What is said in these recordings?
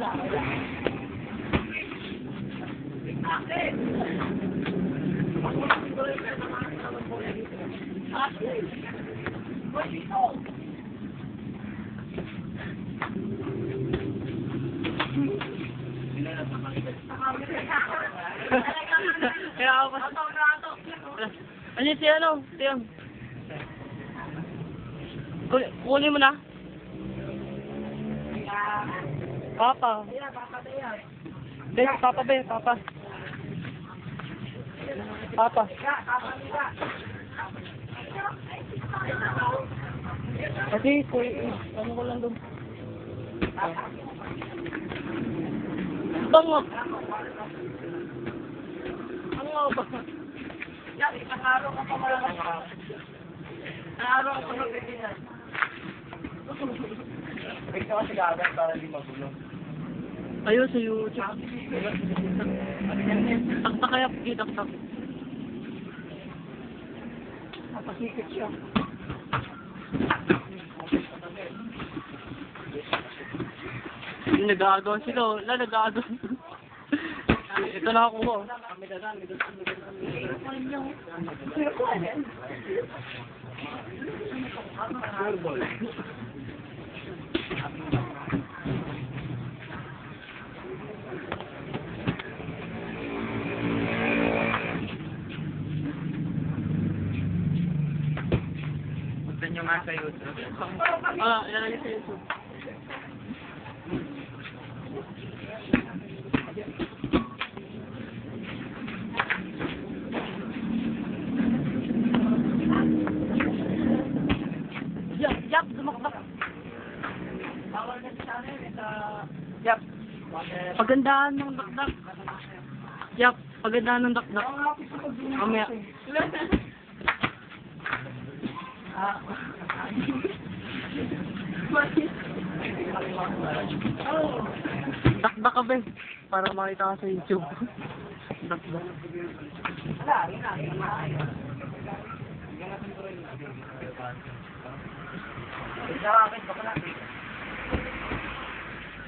Kaya ako. Ano si ano? Tiyang. Kunin mo na. Papa. Be, papa be, papa. Papa. Kasi, ano ko lang doon. Bango. Bango ba? Yan, araw ka pa malakas. Araw ka pa magbibinan. Wait ka kasi gagawin para di magulo. Ayun sa YouTube. Takta kaya, kita tak. Napasikip siya. Yung nag-aagaw sila, wala nag-aagaw. Ito na ako mo. Punta nyo nga sa YouTube. Ah, ilalagay sa YouTube. Yap, yap, dumakdak. Yap. Pagandahan ng dakdak. Yap, pagandahan ng dakdak. Mamaya. Dakdak ka ba eh. Para makita ka sa YouTube. Dakdak.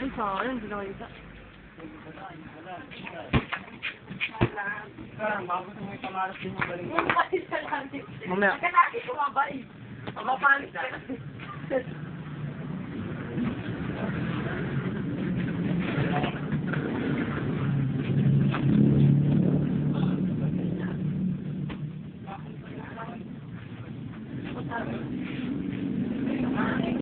Ay, sayang, hindi nakita. Galing. Mamaya. Kumapans ka. Thank you.